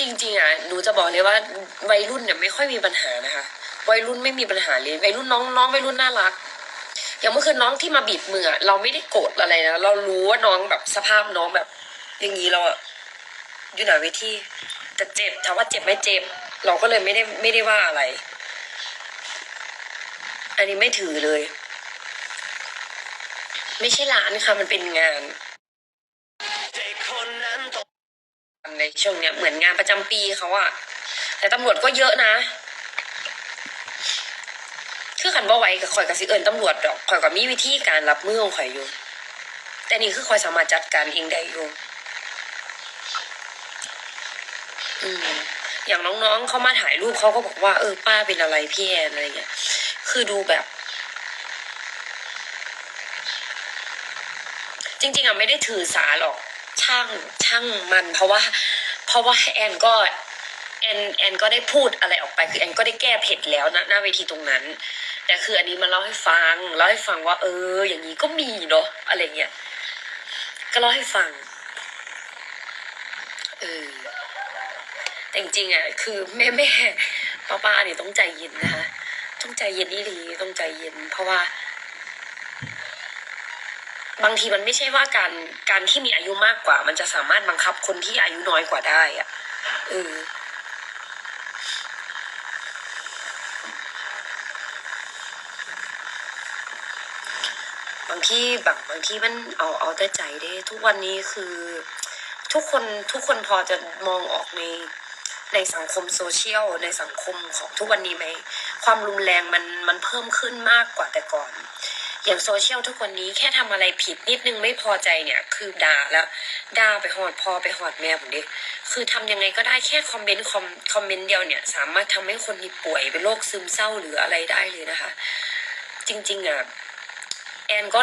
จริงๆอะหนูจะบอกเลยว่าวัยรุ่นเนี่ยไม่ค่อยมีปัญหานะคะ วัยรุ่นไม่มีปัญหาเลยวัยรุ่นน้องน้องวัยรุ่นน่ารัก อย่างเมื่อคืนน้องที่มาบีบมือเราไม่ได้โกรธอะไรนะเรารู้ว่าน้องแบบสภาพน้องแบบ อย่างนี้เราอะอยู่หนาเวทีแต่เจ็บถามว่าเจ็บไหม่เจ็บ เราก็เลยไม่ได้ไม่ได้ว่าอะไร อันนี้ไม่ถือเลย ไม่ใช่ร้านค่ะมันเป็นงาน ในช่วงเนี้ยเหมือนงานประจำปีเขาอะแต่ตำรวจก็เยอะนะคือขันบ่ไหวกับข่อยกับสิเอิญตำรวจดอกข่อยก็มีวิธีการรับมือของข่อยอยู่ แต่นี่คือข่อยสามารถจัดการเองได้อยู่อืมอย่างน้องๆเขามาถ่ายรูปเขาก็บอกว่าเออป้าเป็นอะไรพี่แอนอะไรเงี้ย คือดูแบบ จริง ๆอะไม่ได้ถือสาหรอก ช่างช่างมัน เพราะว่า เพราะว่าแอนก็แอนแอนก็ได้พูดอะไรออกไป คือแอนก็ได้แก้เผ็ดแล้วนะหน้าเวทีตรงนั้น แต่คืออันนี้มาเล่าให้ฟังเล่าให้ฟังว่า เออ อย่างนี้ก็มีเนาะอะไรเงี้ยก็เล่าให้ฟังเออแต่จริงๆอะคือแม่แม่ป้าป้าเนี่ยต้องใจเย็นนะคะต้องใจเย็นนี่ดีต้องใจเย็น เพราะว่า บางทีมันไม่ใช่ว่าการการที่มีอายุมากกว่า มันจะสามารถบังคับคนที่อายุน้อยกว่าได้อะเออบางที่บางบางที่มันเอาเอาแต่ใจเด้ทุกวันนี้คือทุกคนทุกคนพอจะมองออกในในสังคมโซเชียลในสังคมของทุกวันนี้ไหมความรุนแรงมันมันเพิ่มขึ้นมากกว่าแต่ก่อน อย่างโซเชียลทุกวันนี้แค่ทำอะไรผิดนิดนึงไม่พอใจเนี่ย คือด่าแล้วด่าไปหอดพอไปหอดแม่ผมดิคือทำยังไงก็ได้แค่คอมเมนต์คอมคอมเมนต์เดียวเนี่ย สามารถทำให้คนที่ป่วยเป็นโรคซึมเศร้าหรืออะไรได้เลยนะคะ จริง ๆอะแอนก็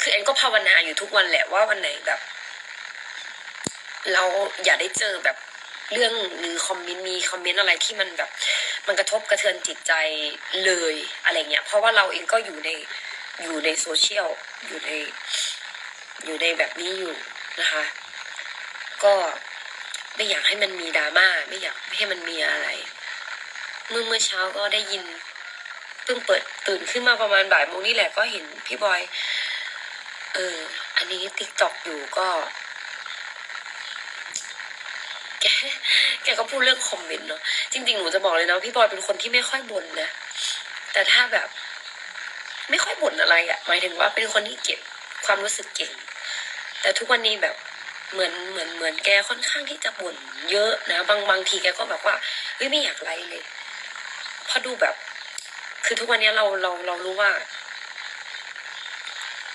คือแอนก็ภาวนาอยู่ทุกวันแหละว่าวันไหนแบบ เราอย่าได้เจอแบบเรื่องหรือคอมเมนต์มีคอมเมนต์อะไรที่มันแบบ มันกระทบกระเทือนจิตใจเลยอะไรเงี้ยเพราะว่าเราเองก็อยู่ใน อยู่ในโซเชียลอยู่ในอยู่ในแบบนี้อยู่นะคะ ก็ไม่อยากให้มันมีดราม่าไม่อยากให้มันมีอะไร เมื่อเมื่อเช้าก็ได้ยินเพิ่งเปิดตื่นขึ้นมาประมาณบ่ายโมงนี่แหละก็เห็นพี่บอย เออ อันนี้ติ๊กตอกอยู่ก็แกแกก็พูดเรื่องคอมเมนต์เนาะจริงๆหนูจะบอกเลยนะพี่บอยเป็นคนที่ไม่ค่อยบ่นนะ แต่ถ้าแบบ ไม่ค่อยบ่นอะไรอะ่ะหมายถึงว่าเป็นคนที่เก็บความรู้สึกเก่ง แต่ทุกวันนี้แบบเหมือนเหมือนเหมือนแกค่อนข้างที่จะบ่นเยอะนะบางบางทีแกก็แบบว่าเฮ้ยไม่อยากไลฟ์เลยพราะดูแบบ คือทุกวันนี้เราเราเรารู้ว่า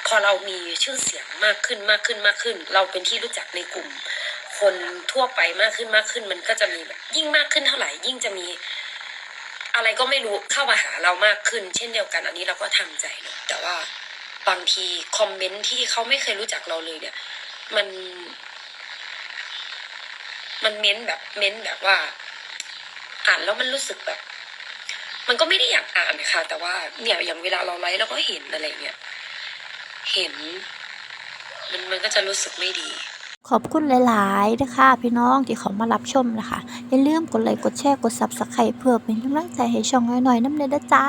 พอเรามีชื่อเสียงมากขึ้นมากขึ้นมากขึ้น เราเป็นที่รู้จักในกลุ่ม คนทั่วไปมากขึ้นมากขึ้น มันก็จะมีแบบยิ่งมากขึ้นเท่าไหร่ยิ่งจะมี อะไรก็ไม่รู้เข้ามาหาเรามากขึ้น เช่นเดียวกัน อันนี้เราก็ทำใจเนอะแต่ว่าบางทีคอมเมนต์ที่เขาไม่เคยรู้จักเราเลยเนี่ย มัน มันเม้นแบบเม้นแบบว่า อ่านแล้วมันรู้สึกแบบ มันก็ไม่ได้อยากอ่านนะคะแต่ว่าเนี่ยอย่างเวลาเราไลฟ์เราก็เห็นอะไรเงี้ยเห็น มันมันก็จะรู้สึกไม่ดี ขอบคุณหลายๆนะคะพี่น้องที่เขามารับชมนะคะ อย่าลืมกดไลค์กดแชร์กด Subscribe เพื่อเป็นกำลังใจให้ช่องน้อยๆน้ำเนยนะจ้า